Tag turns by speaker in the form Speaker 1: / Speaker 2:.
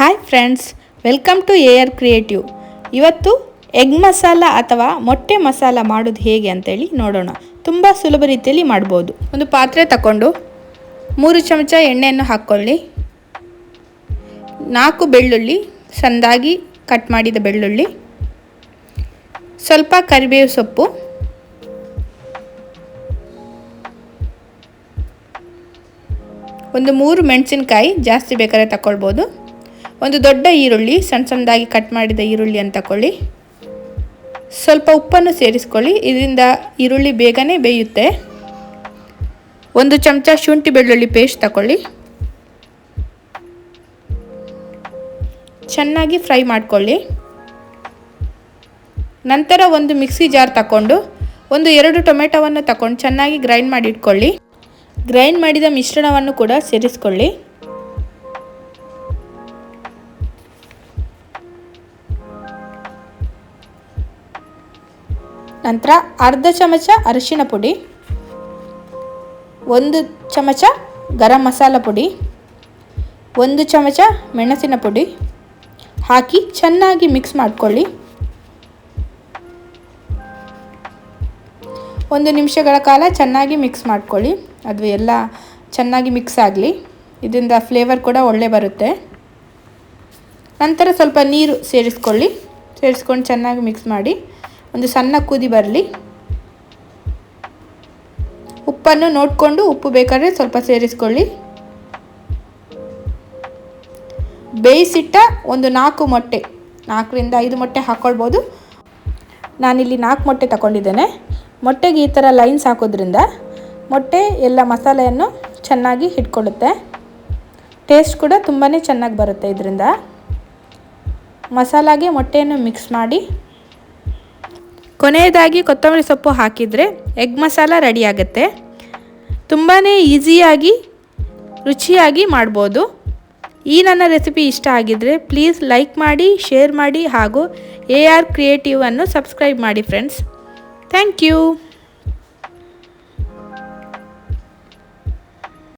Speaker 1: Hi friends welcome to R creative ಇವತ್ತು egg masala ಅಥವಾ ಮೊಟ್ಟೆ ಮಸಾಲ ಮಾಡೋದು ಹೇಗೆ ಅಂತೇಳಿ ನೋಡೋಣ. ತುಂಬ ಸುಲಭ ರೀತಿಯಲ್ಲಿ ಮಾಡ್ಬೋದು. ಒಂದು ಪಾತ್ರೆ ತಗೊಂಡು ಮೂರು ಚಮಚ ಎಣ್ಣೆಯನ್ನು ಹಾಕ್ಕೊಳ್ಳಿ. ನಾಲ್ಕು ಬೆಳ್ಳುಳ್ಳಿ, ಸಂದಾಗಿ ಕಟ್ ಮಾಡಿದ ಬೆಳ್ಳುಳ್ಳಿ. ಸ್ವಲ್ಪ ಕರಿಬೇವು ಸೊಪ್ಪು. ಒಂದು ಮೂರು ಮೆಣಸಿನ್ಕಾಯಿ ಜಾಸ್ತಿ ಬೇಕಾದ್ರೆ ತಗೊಳ್ಬೋದು ಒಂದು ದೊಡ್ಡ ಈರುಳ್ಳಿ ಸಣ್ಣ ಸಣ್ಣದಾಗಿ ಕಟ್ ಮಾಡಿದ ಈರುಳ್ಳಿ ಅಂತ ತಗೊಳ್ಳಿ ಸ್ವಲ್ಪ ಉಪ್ಪನ್ನು ಸೇರಿಸ್ಕೊಳ್ಳಿ. ಇದರಿಂದ ಈರುಳ್ಳಿ ಬೇಗನೆ ಬೇಯುತ್ತೆ. ಒಂದು ಚಮಚ ಶುಂಠಿ ಬೆಳ್ಳುಳ್ಳಿ ಪೇಸ್ಟ್ ತಗೊಳ್ಳಿ ಚೆನ್ನಾಗಿ ಫ್ರೈ ಮಾಡಿಕೊಳ್ಳಿ. ನಂತರ ಒಂದು ಮಿಕ್ಸಿ ಜಾರ್ ತಗೊಂಡು ಒಂದು ಎರಡು ಟೊಮೆಟೊವನ್ನು ತಗೊಂಡು ಚೆನ್ನಾಗಿ ಗ್ರೈಂಡ್ ಮಾಡಿ ಇಟ್ಕೊಳ್ಳಿ. ಗ್ರೈಂಡ್ ಮಾಡಿದ ಮಿಶ್ರಣವನ್ನು ಕೂಡ ಸೇರಿಸ್ಕೊಳ್ಳಿ. ನಂತರ ಅರ್ಧ ಚಮಚ ಅರಿಶಿಣ ಪುಡಿ, ಒಂದು ಚಮಚ ಗರಂ ಮಸಾಲ ಪುಡಿ, ಒಂದು ಚಮಚ ಮೆಣಸಿನ ಪುಡಿ ಹಾಕಿ ಚೆನ್ನಾಗಿ ಮಿಕ್ಸ್ ಮಾಡಿಕೊಳ್ಳಿ. ಒಂದು ನಿಮಿಷಗಳ ಕಾಲ ಚೆನ್ನಾಗಿ ಮಿಕ್ಸ್ ಮಾಡ್ಕೊಳ್ಳಿ. ಅದು ಎಲ್ಲ ಚೆನ್ನಾಗಿ ಮಿಕ್ಸ್ ಆಗಲಿ. ಇದರಿಂದ ಫ್ಲೇವರ್ ಕೂಡ ಒಳ್ಳೆ ಬರುತ್ತೆ. ನಂತರ ಸ್ವಲ್ಪ ನೀರು ಸೇರಿಸ್ಕೊಳ್ಳಿ. ಸೇರಿಸ್ಕೊಂಡು ಚೆನ್ನಾಗಿ ಮಿಕ್ಸ್ ಮಾಡಿ. ಒಂದು ಸಣ್ಣ ಕುದಿ ಬರಲಿ. ಉಪ್ಪನ್ನು ನೋಡಿಕೊಂಡು ಉಪ್ಪು ಬೇಕಾದರೆ ಸ್ವಲ್ಪ ಸೇರಿಸ್ಕೊಳ್ಳಿ. ಬೇಯಿಸಿಟ್ಟ ಒಂದು ನಾಲ್ಕು ಮೊಟ್ಟೆ, ನಾಲ್ಕರಿಂದ ಐದು ಮೊಟ್ಟೆ ಹಾಕ್ಕೊಳ್ಬೋದು ನಾನಿಲ್ಲಿ ನಾಲ್ಕು ಮೊಟ್ಟೆ ತಗೊಂಡಿದ್ದೇನೆ. ಮೊಟ್ಟೆಗೆ ಈ ಥರ ಲೈನ್ಸ್ ಹಾಕೋದ್ರಿಂದ ಮೊಟ್ಟೆ ಎಲ್ಲ ಮಸಾಲೆಯನ್ನು ಚೆನ್ನಾಗಿ ಹಿಡ್ಕೊಳ್ಳುತ್ತೆ. ಟೇಸ್ಟ್ ಕೂಡ ತುಂಬಾ ಚೆನ್ನಾಗಿ ಬರುತ್ತೆ ಇದರಿಂದ. ಮಸಾಲಾಗೆ ಮೊಟ್ಟೆಯನ್ನು ಮಿಕ್ಸ್ ಮಾಡಿ ಕೊನೆಯದಾಗಿ ಕೊತ್ತಂಬರಿ ಸೊಪ್ಪು ಹಾಕಿದರೆ ಎಗ್ ಮಸಾಲ ರೆಡಿ ಆಗುತ್ತೆ. ತುಂಬಾ ಈಸಿಯಾಗಿ, ರುಚಿಯಾಗಿ ಮಾಡ್ಬೋದು. ಈ ನನ್ನ ರೆಸಿಪಿ ಇಷ್ಟ ಆಗಿದ್ದರೆ ಪ್ಲೀಸ್ ಲೈಕ್ ಮಾಡಿ ಶೇರ್ ಮಾಡಿ ಹಾಗೂ ಎ ಆರ್ ಕ್ರಿಯೇಟಿವನ್ನು ಸಬ್ಸ್ಕ್ರೈಬ್ ಮಾಡಿ ಫ್ರೆಂಡ್ಸ್ ಥ್ಯಾಂಕ್ ಯು